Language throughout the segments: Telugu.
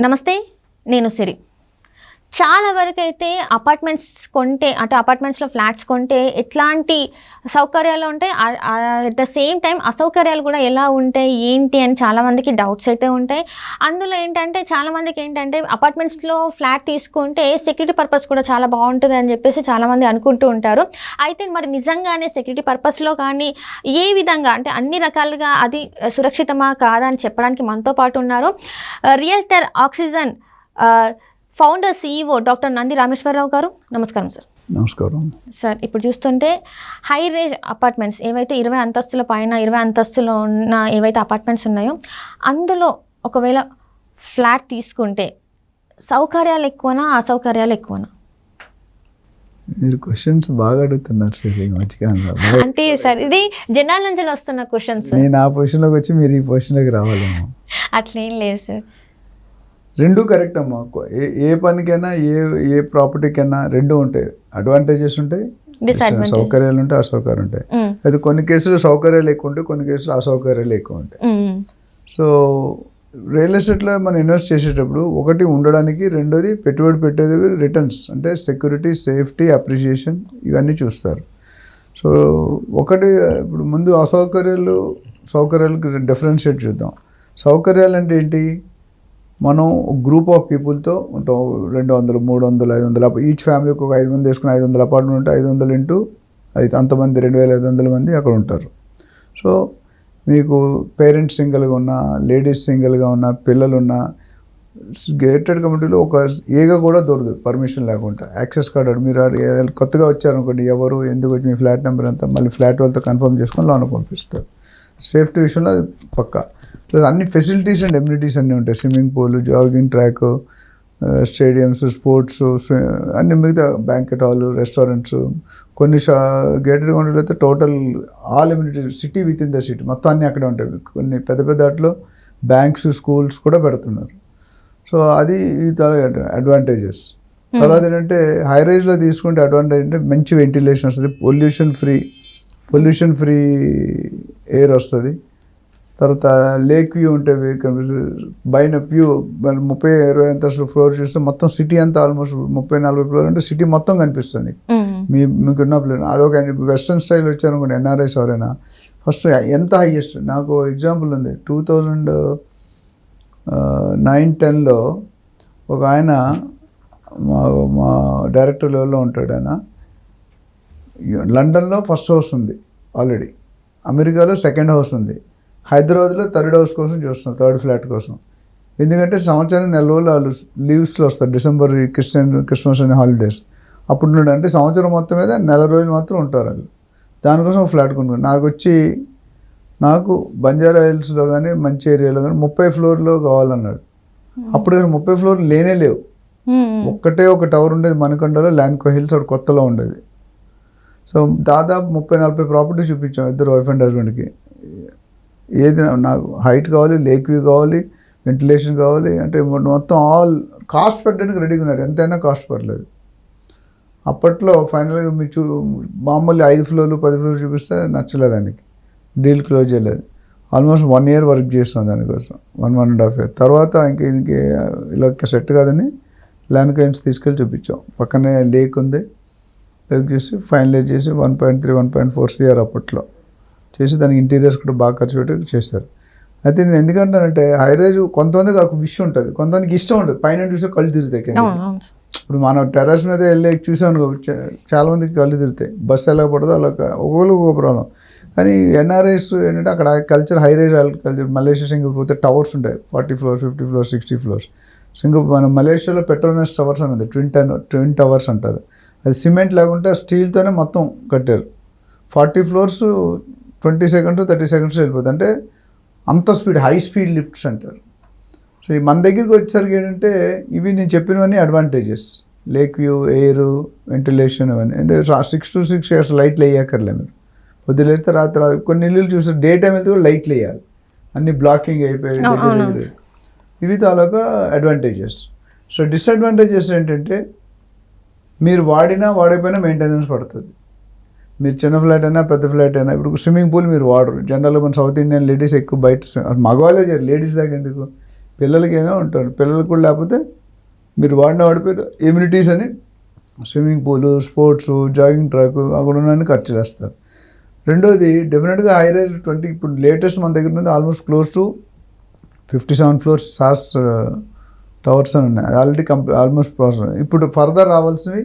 నమస్తే నేను సిరి. చాలా వరకు అయితే అపార్ట్మెంట్స్ కొంటే అంటే అపార్ట్మెంట్స్లో ఫ్లాట్స్ కొంటే ఎట్లాంటి సౌకర్యాలు ఉంటాయి? అట్ ద సేమ్ టైం అసౌకర్యాలు కూడా ఎలా ఉంటాయి? ఏంటి? అని చాలామందికి డౌట్స్ అయితే ఉంటాయి. అందులో ఏంటంటే చాలామందికి ఏంటంటే అపార్ట్మెంట్స్లో ఫ్లాట్ తీసుకుంటే సెక్యూరిటీ పర్పస్ కూడా చాలా బాగుంటుంది అని చెప్పేసి చాలామంది అనుకుంటూ ఉంటారు. అయితే మరి నిజంగానే సెక్యూరిటీ పర్పస్లో కానీ ఏ విధంగా అంటే అన్ని రకాలుగా అది సురక్షితమా కాదా అని చెప్పడానికి మనతో పాటు ఉన్నారు. Uh, realtor oxygen founder CEO doctor Nandi Rameshwar Rao గారు నమస్కారం సార్. నమస్కారం. సార్ ఇప్పుడు చూస్తుంటే హై రేంజ్ అపార్ట్మెంట్స్ ఏవైతే ఇరవై అంతస్తుల పైన ఇరవై అంతస్తులో ఉన్న ఏవైతే అపార్ట్మెంట్స్ ఉన్నాయో అందులో ఒకవేళ ఫ్లాట్ తీసుకుంటే సౌకర్యాలు ఎక్కువనా అసౌకర్యాలు ఎక్కువనా? మీరు క్వశ్చన్స్ బాగా అడుగుతున్నారు సార్ ఈ మధ్యకాలంలో. బాగా- అంటే సార్ ఇది జనాల నుంచి వస్తున్న క్వశ్చన్స్ నేను ఆ పొజిషన్లోకి వచ్చి మీరు ఈ పొజిషన్లోకి రావాలేమో. అట్లేం లేదు సార్. రెండు కరెక్ట్ అమ్మా. ఏ ఏ పనికైనా ఏ ఏ ప్రాపర్టీకైనా రెండు ఉంటాయి. అడ్వాంటేజెస్ ఉంటాయి. సౌకర్యాలు ఉంటాయి అసౌకర్యాలు ఉంటాయి. అయితే కొన్ని కేసులు సౌకర్యాలు ఎక్కువ ఉంటాయి కొన్ని కేసులు అసౌకర్యాలు ఎక్కువ ఉంటాయి. సో రియల్ ఎస్టేట్లో మనం ఇన్వెస్ట్ చేసేటప్పుడు ఒకటి ఉండడానికి రెండోది పెట్టుబడి పెట్టేది రిటర్న్స్ అంటే సెక్యూరిటీ సేఫ్టీ అప్రిషియేషన్ ఇవన్నీ చూస్తారు. సో ఒకటి ఇప్పుడు ముందు అసౌకర్యాలు సౌకర్యాలకు డిఫరెన్షియేట్ చూద్దాం. సౌకర్యాలు అంటే ఏంటి? మనం గ్రూప్ ఆఫ్ పీపుల్తో ఉంటాం. రెండు వందలు మూడు వందలు ఐదు వందలు. ఈచ్ ఫ్యామిలీకి ఒక ఐదు మంది వేసుకుని ఐదు వందల అపార్ట్మెంట్ ఉంటే ఐదు వందలు ఇంటూ ఐదు అంతమంది రెండు వేల ఐదు వందల మంది అక్కడ ఉంటారు. సో మీకు పేరెంట్స్ సింగిల్గా ఉన్నా లేడీస్ సింగిల్గా ఉన్నా పిల్లలు ఉన్నా గేటెడ్ కమిటీలో ఒక ఏగా కూడా దొరదు పర్మిషన్ లేకుండా. యాక్సెస్ కార్డ్ మీరు కొత్తగా వచ్చారనుకోండి ఎవరు ఎందుకు వచ్చి మీ ఫ్లాట్ నెంబర్ అంతా మళ్ళీ ఫ్లాట్ వాళ్ళతో కన్ఫర్మ్ చేసుకొని లోన్ పంపిస్తారు. సేఫ్టీ విషయంలో అది పక్కా. ప్లస్ అన్ని ఫెసిలిటీస్ అండ్ ఎమ్యూనిటీస్ అన్నీ ఉంటాయి. Swimming pool jogging track stadiums sports అన్ని మిగతా బ్యాంకెట్ హాల్ రెస్టారెంట్స్ కొన్ని షా గేటెడ్ కమిటీలో అయితే total all amenities city with in the city మొత్తం అన్నీ అక్కడే ఉంటాయి. కొన్ని పెద్ద పెద్ద వాటిలో బ్యాంక్స్ స్కూల్స్ కూడా పెడుతున్నారు. సో అది అడ్వాంటేజెస్ తర్వాత ఏంటంటే హై రైజ్లో తీసుకుంటే అడ్వాంటేజ్ అంటే మంచి వెంటిలేషన్ వస్తుంది pollution free pollution free air వస్తుంది. తర్వాత లేక్ వ్యూ ఉంటే బైన వ్యూ మరి ముప్పై ఇరవై అంతస్తుల ఫ్లోర్ చూస్తే మొత్తం సిటీ అంతా ఆల్మోస్ట్ ముప్పై నలభై ఫ్లోర్ అంటే సిటీ మొత్తం కనిపిస్తుంది. మీ మీకున్న ప్లేన్ అదొక వెస్ట్రన్ స్టైల్ వచ్చారనుకోండి ఎన్ఆర్ఐస్ ఎవరైనా. ఫస్ట్ ఎంత హైయెస్ట్ నాకు ఎగ్జాంపుల్ ఉంది. టూ థౌజండ్ నైన్ టెన్లో ఒక ఆయన మా మా డైరెక్టర్ లెవెల్లో ఉంటాడు ఆయన. లండన్లో ఫస్ట్ హౌస్ ఉంది ఆల్రెడీ అమెరికాలో సెకండ్ హౌస్ ఉంది. హైదరాబాద్లో థర్డ్ హౌస్ కోసం చూస్తున్నాం థర్డ్ ఫ్లాట్ కోసం. ఎందుకంటే సంవత్సరం నెల రోజులు వాళ్ళు లీవ్స్లో వస్తారు డిసెంబర్ క్రిస్టియన్ క్రిస్మస్ అనే హాలిడేస్. అప్పుడు నుండి అంటే సంవత్సరం మొత్తం మీద నెల రోజులు మాత్రం ఉంటారు వాళ్ళు. దానికోసం ఒక ఫ్లాట్ కొనుక్కున్నాను నాకు వచ్చి నాకు బంజారా హిల్స్లో కానీ మంచి ఏరియాలో కానీ ముప్పై ఫ్లోర్లో కావాలన్నాడు. అప్పుడు ఇక్కడ ముప్పై ఫ్లోర్లు లేనే లేవు. మ్మ్. ఒక్కటే ఒక టవర్ ఉండేది మనకొండలో ల్యాండ్కో హిల్స్ ఒకటి కొత్తలో ఉండేది. సో దాదాపు ముప్పై నలభై ప్రాపర్టీ చూపించాం ఇద్దరు వైఫ్ అండ్ హస్బెండ్కి. ఏది నాకు హైట్ కావాలి లేక్ వ్యూ కావాలి వెంటిలేషన్ కావాలి అంటే మొత్తం ఆల్ కాస్ట్ పెట్టడానికి రెడీగా ఉన్నారు. ఎంతైనా కాస్ట్ పర్లేదు. అప్పట్లో ఫైనల్గా మీరు చూ మామూలు ఐదు ఫ్లోర్లు పది ఫ్లోర్లు చూపిస్తే నచ్చలేదు దానికి. డీల్ క్లోజ్ చేయలేదు. ఆల్మోస్ట్ వన్ ఇయర్ వర్క్ చేస్తాం దానికోసం. One one and half year. తర్వాత ఇంక ఇంకే ఇలా సెట్ కాదని ల్యాండ్ కైన్స్ తీసుకెళ్ళి చూపించాం. పక్కనే లేక్ ఉంది. లేక్ చూసి ఫైనలైజ్ చేసి one point three one point four CR అప్పట్లో. చేసి దానికి ఇంటీరియర్స్ కూడా బాగా ఖర్చు పెట్టి చేశారు. అయితే నేను ఎందుకంటానంటే హై రైజ్ కొంతమందికి ఒక విషయం ఉంటుంది. కొంతమందికి ఇష్టం ఉంటుంది పైన చూస్తే కళ్ళు తిరుగుతాయి. ఇప్పుడు మనం టెర్రస్ మీద వెళ్ళి చూసాను చాలా మందికి కళ్ళు తిరుగుతాయి. బస్సు ఎలా పడదో అలా క- ఒక్కొక్కరు ఒక్కొక్క ప్రాబ్లం. కానీ ఎన్ఆర్ఐస్ ఏంటంటే అక్కడ culture high rise culture. Malaysia Singapore పోతే టవర్స్ ఉంటాయి. Forty floor fifty floor sixty floors. Singapore మన మలేషియాలో పెట్రోనస్ టవర్స్ అనేది ట్విన్ టన్ ట్విన్ టవర్స్ అంటారు. అది సిమెంట్ లేకుంటే స్టీల్తోనే మొత్తం కట్టారు. Forty floors twenty seconds thirty seconds వెళ్ళిపోతుంది అంటే అంత స్పీడ్ హై స్పీడ్ లిఫ్ట్స్ అంటారు. సో ఈ మన దగ్గరికి వచ్చేసరికి ఏంటంటే ఇవి నేను చెప్పినవన్నీ advantages lake view air ventilation అవన్నీ ఎందుకంటే సిక్స్ టు సిక్స్ ఇయర్స్ లైట్లు వేయక్కర్లే మీరు. పొద్దున లేస్తే రాత్రి కొన్ని ఇల్లులు చూస్తే డే టైం వెళ్తే కూడా లైట్లు వేయాలి. అన్ని బ్లాకింగ్ అయిపోయి అవును, దగ్గర. దగ్గర. ఇవి తాలూకా అడ్వాంటేజెస్ సో డిసడ్వాంటేజెస్ ఏంటంటే మీరు వాడినా వాడకపోయినా మెయింటెనెన్స్ పడుతుంది. మీరు చిన్న ఫ్లాట్ అయినా పెద్ద ఫ్లాట్ అయినా ఇప్పుడు స్విమ్మింగ్ పూల్ మీరు వాడరు. జనరల్గా మన సౌత్ ఇండియన్ లేడీస్ ఎక్కువ బయట మగవాళ్ళే చేయరు. లేడీస్ దాకా ఎందుకు? పిల్లలకైనా ఉంటారు. పిల్లలకు కూడా లేకపోతే మీరు వాడిన వాడిపోయి ఇమ్యూనిటీస్ అని swimming pool sports jogging track అక్కడ ఉన్న ఖర్చు చేస్తారు. రెండోది డెఫినెట్గా హై రైజ్ ట్వంటీ ఇప్పుడు లేటెస్ట్ మన దగ్గర ఉంది almost close to fifty seven floors sauce towers అని ఉన్నాయి. అది ఆల్రెడీ కంప్లీ ఆల్మోస్ట్ ప్రాసెస్ ఇప్పుడు ఫర్దర్ రావాల్సినవి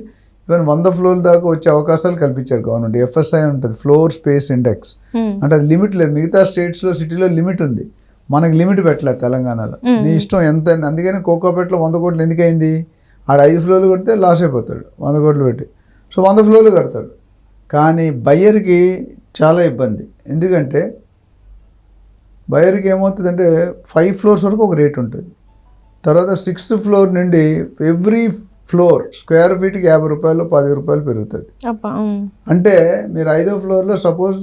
ఈవెన్ వంద ఫ్లోర్ దాకా వచ్చే అవకాశాలు కల్పించారు గవర్నమెంట్ ఎఫ్ఎస్ఐ ఉంటుంది ఫ్లోర్ స్పేస్ ఇండెక్స్ Hmm. అంటే అది లిమిట్ లేదు. మిగతా స్టేట్స్లో సిటీలో లిమిట్ ఉంది. మనకి లిమిట్ పెట్టలేదు తెలంగాణలో. నీ ఇష్టం ఎంత. అందుకని కోకోపేటలో వంద కోట్లు ఎందుకైంది ఆడ ఐదు ఫ్లోర్లు కొడితే లాస్ అయిపోతాడు. వంద కోట్లు పెట్టి. సో వంద ఫ్లోర్లు కడతాడు. కానీ బయ్యర్కి చాలా ఇబ్బంది. ఎందుకంటే బయర్కి ఏమవుతుందంటే ఫైవ్ ఫ్లోర్స్ వరకు ఒక రేట్ ఉంటుంది. తర్వాత సిక్స్త్ ఫ్లోర్ నుండి ఎవ్రీ ఫ్లోర్ స్క్వేర్ ఫీట్కి యాభై రూపాయలు పది రూపాయలు పెరుగుతుంది. అంటే మీరు ఐదో ఫ్లోర్లో సపోజ్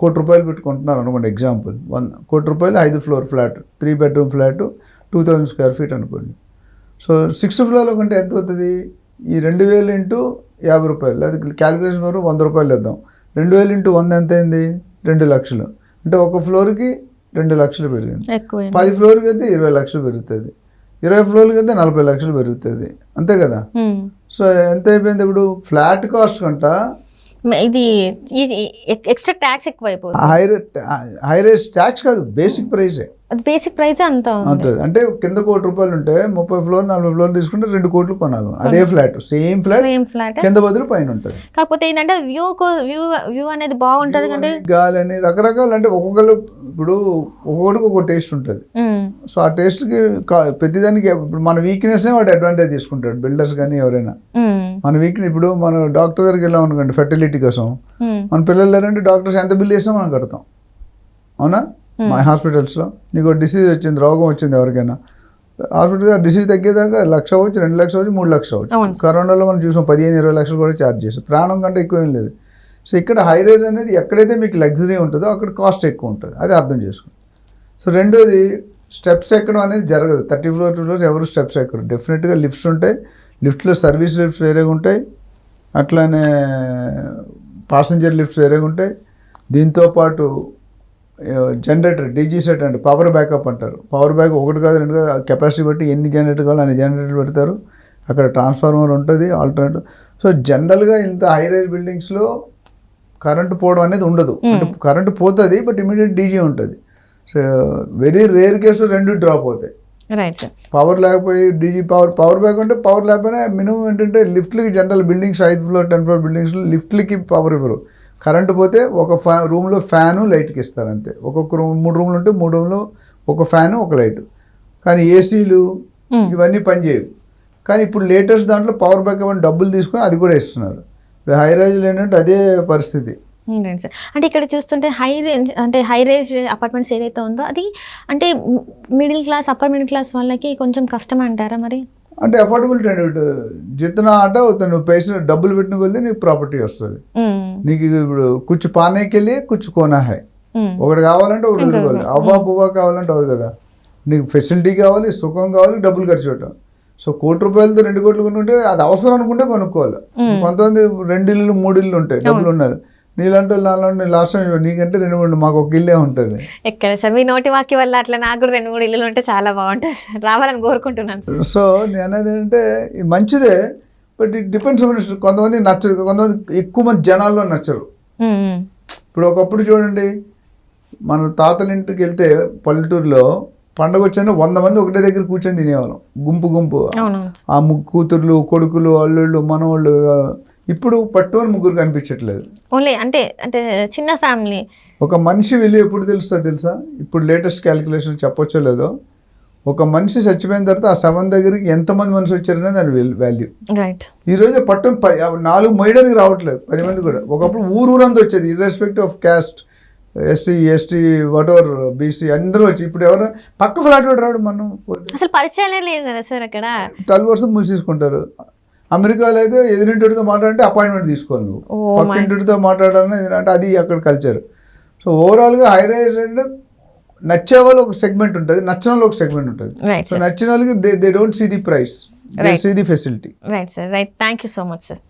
కోటి రూపాయలు పెట్టుకుంటున్నారు అనుకోండి ఎగ్జాంపుల్. వన్ కోటి రూపాయలు ఐదు floor flat three bedroom flat two thousand square feet అనుకోండి. సో సిక్స్త్ ఫ్లోర్లో కంటే ఎంత అవుతుంది? ఈ రెండు వేలు ఇంటూ యాభై రూపాయలు లేదా క్యాలిక్యులేషన్ వరకు వంద రూపాయలు వేద్దాం. రెండు వేలు ఇంటూ వంద ఎంత అయింది? రెండు లక్షలు. అంటే ఒక ఫ్లోర్కి రెండు లక్షలు పెరిగింది. పది ఫ్లోర్కి అయితే ఇరవై లక్షలు పెరుగుతుంది. ఇరవై ఫ్లోర్కి అయితే నలభై లక్షలు పెరుగుతుంది. అంతే కదా. సో ఎంత అయిపోయింది ఇప్పుడు? ఫ్లాట్ కాస్ట్ కంట ఇది ఎక్స్ట్రా ట్యాక్స్ ఎక్కువ అయిపోతుంది హై హై రేస్ ట్యాక్స్ కాదు బేసిక్ ప్రైజే అది బేసిక్ ప్రైస్ అంత. ఉంటుంది అంటే కింద కోటి రూపాయలు ఉంటే ముప్పై ఫ్లోర్ నలభై ఫ్లోర్ తీసుకుంటే రెండు కోట్లు కొనాలి. అదే flat same flat same flat కింద బదులు పైన ఉంటుంది. కాకపోతే ఏంటంటే వ్యూ వ్యూ వ్యూ అనేది బాగుంటది కంటే గాలి అని రకరకాల అంటే ఒక్కొక్కరు ఇప్పుడు ఒక్కొక్కడికి ఒక్కొక్క టేస్ట్ ఉంటుంది. సో ఆ టేస్ట్కి ప్రతిదానికి ఇప్పుడు మన వీక్నెస్నే వాడు అడ్వాంటేజ్ తీసుకుంటాడు. బిల్డర్స్ కానీ ఎవరైనా. మన వీక్నెస్ ఇప్పుడు మన డాక్టర్ దగ్గరికి వెళ్ళాం అనుకోండి ఫెర్టిలిటీ కోసం. మన పిల్లలు లేరంటే డాక్టర్స్ ఎంత బిల్ చేసినా మనం కడతాం. అవునా? మా హాస్పిటల్స్లో. నీకు డిసీజ్ వచ్చింది రోగం వచ్చింది ఎవరికైనా. హాస్పిటల్ డిసీజ్ తగ్గేదాకా లక్ష అవ్వచ్చు రెండు లక్షలు అవ్వచ్చు మూడు లక్షలు అవ్వచ్చు. కరోనాలో మనం చూసాం పదిహేను ఇరవై లక్షలు కూడా ఛార్జ్ చేసాం ప్రాణం కంటే ఎక్కువ ఏం లేదు. సో ఇక్కడ హై రేజ్ అనేది ఎక్కడైతే మీకు లగ్జరీ ఉంటుందో అక్కడ కాస్ట్ ఎక్కువ ఉంటుంది. అది అర్థం చేసుకోండి. సో రెండోది స్టెప్స్ ఎక్కడం అనేది జరగదు. థర్టీ ఫ్లోర్ టూ ఫ్లోర్స్ ఎవరు స్టెప్స్ ఎక్కరు. డెఫినెట్గా లిఫ్ట్స్ ఉంటాయి. లిఫ్ట్లో సర్వీస్ లిఫ్ట్స్ వేరేగా ఉంటాయి అట్లానే పాసెంజర్ లిఫ్ట్స్ వేరేగా ఉంటాయి. దీంతో పాటు జనరేటర్ డీజీ సెట్ అంటే పవర్ బ్యాకప్ అంటారు. పవర్ బ్యాక్ ఒకటి కాదు రెండు కాదు కెపాసిటీ బట్టి ఎన్ని జనరేటర్ కావాలో అన్ని జనరేటర్ పెడతారు. అక్కడ ట్రాన్స్ఫార్మర్ ఉంటుంది ఆల్టర్నేటివ్ సో జనరల్గా ఇంత హై రైజ్ బిల్డింగ్స్లో కరెంటు పోవడం అనేది ఉండదు. అంటే కరెంటు పోతుంది బట్ ఇమీడియట్ డీజీ ఉంటుంది. సో వెరీ రేర్ కేసు రెండు డ్రాప్ అవుతాయి. రైట్ సార్ పవర్ లేకపోయి డీజీ పవర్ పవర్ బ్యాక్ అంటే పవర్ లేకపోయినా మినిమం ఏంటంటే లిఫ్ట్లకి జనరల్ బిల్డింగ్స్ ఐదు ఫ్లోర్ టెన్ ఫ్లోర్ బిల్డింగ్స్లో లిఫ్ట్లకి పవర్ ఇవ్వరు. కరెంటు పోతే ఒక ఫ్యా రూమ్లో ఫ్యాను లైట్కి ఇస్తారు అంతే. ఒక్కొక్క రూమ్ మూడు రూమ్లు ఉంటే మూడు రూమ్లో ఒక ఫ్యాను ఒక లైట్ కానీ ఏసీలు ఇవన్నీ పనిచేయవు కానీ ఇప్పుడు లేటెస్ట్ దాంట్లో పవర్ బ్యాకప్ అని డబ్బులు తీసుకొని అది కూడా ఇస్తున్నారు. ఇప్పుడు హై రైజ్లో ఏంటంటే అదే పరిస్థితి. అంటే ఇక్కడ చూస్తుంటే హై రేంజ్ అంటే హై రేంజ్ అపార్ట్మెంట్స్ ఏదైతే ఉందో అది అంటే middle class upper middle class వాళ్ళకి కొంచెం కష్టం అంటారా మరి? అంటే అఫోర్డబిలిటీ అండి జితనా ఆట నువ్వు పైసలు డబ్బులు పెట్టిన కొద్దీ నీకు ప్రాపర్టీ వస్తుంది. ఉమ్. నీకు ఇప్పుడు కుచ్చు పానేకెళ్ళి కుచ్చు కోనా హై. ఉమ్. ఒకటి కావాలంటే ఒకటి వదులుకోవాలి అవ్వా పువ్వా కావాలంటే అవ్వదు కదా. నీకు ఫెసిలిటీ కావాలి సుఖం కావాలి డబ్బులు ఖర్చు పెట్టాం సో కోటి రూపాయలతో రెండు కోట్లు కొనుక్కుంటే అది అవసరం అనుకుంటే కొనుక్కోవాలి. కొంతమంది రెండు ఇల్లు మూడు ఇల్లు ఉంటాయి. డబ్బులు ఉన్నారు. నీళ్ళంటే నాలుగు లాస్ట్ నీకంటే రెండు మూడు మాకు ఒక ఇల్లే ఉంటుంది. ఎక్కడ సార్ మీ నోటి వాక్య వల్ల అట్లా నాకు కూడా రెండు మూడు ఇల్లులు ఉంటే చాలా బాగుంటుంది సార్. రావాలని కోరుకుంటున్నాను సార్. సో నేను అనేది ఏంటంటే ఇది మంచిదే బట్ ఇట్ డిపెండ్స్ కొంతమంది నచ్చరు కొంతమంది ఎక్కువ మంది జనాల్లో నచ్చరు. ఇప్పుడు ఒకప్పుడు చూడండి మన తాతల ఇంటికి వెళ్తే పల్లెటూరులో పండగ వచ్చాక వంద మంది ఒకటే దగ్గర కూర్చొని తినేవాళ్ళం. గుంపు గుంపు. ఆ ముగ్గు కూతుర్లు కొడుకులు అల్లుళ్ళు మనవాళ్ళు ఇప్పుడు పట్టుకొని ముగ్గురు కనిపించట్లేదు. ఓన్లీ అంటే అంటే చిన్న ఫ్యామిలీ ఒక మనిషి విలువ ఎప్పుడు తెలుస్తుందో తెలుసా? ఇప్పుడు లేటెస్ట్ క్యాలిక్యులేషన్ చెప్పొచ్చో లేదో? ఒక మనిషి చచ్చిపోయిన తర్వాత ఆ శవం దగ్గరికి ఎంతమంది మనిషి వచ్చారనే దాని వాల్యూ రైట్ ఈ రోజు పట్టం నాలుగు మొయ్యడానికి రావట్లేదు పది మంది కూడా. ఒకప్పుడు ఊరు ఊరంతా వచ్చేది irrespective of caste SC ST whatever BC అందరూ వచ్చి ఇప్పుడు ఎవరు పక్క ఫ్లాట్ కూడా రావడం మనం. అసలు పరిచయాలే లేవు కదా సార్ అక్కడ? తల వరుస మూసేసుకుంటారు. అమెరికాలో అయితే ఎదురింటితో మాట్లాడంటే అపాయింట్మెంట్ తీసుకోవాలి నువ్వు పక్కింటితో మాట్లాడాలని అంటే అది అక్కడ కల్చర్ సో ఓవరాల్గా హై రైజ్ అంటే నచ్చే వాళ్ళు ఒక సెగ్మెంట్ ఉంటుంది నచ్చిన వాళ్ళు ఒక సెగ్మెంట్ ఉంటుంది. సో నచ్చిన వాళ్ళకి they they don't see the price they. See the facility right sir right thank you so much sir.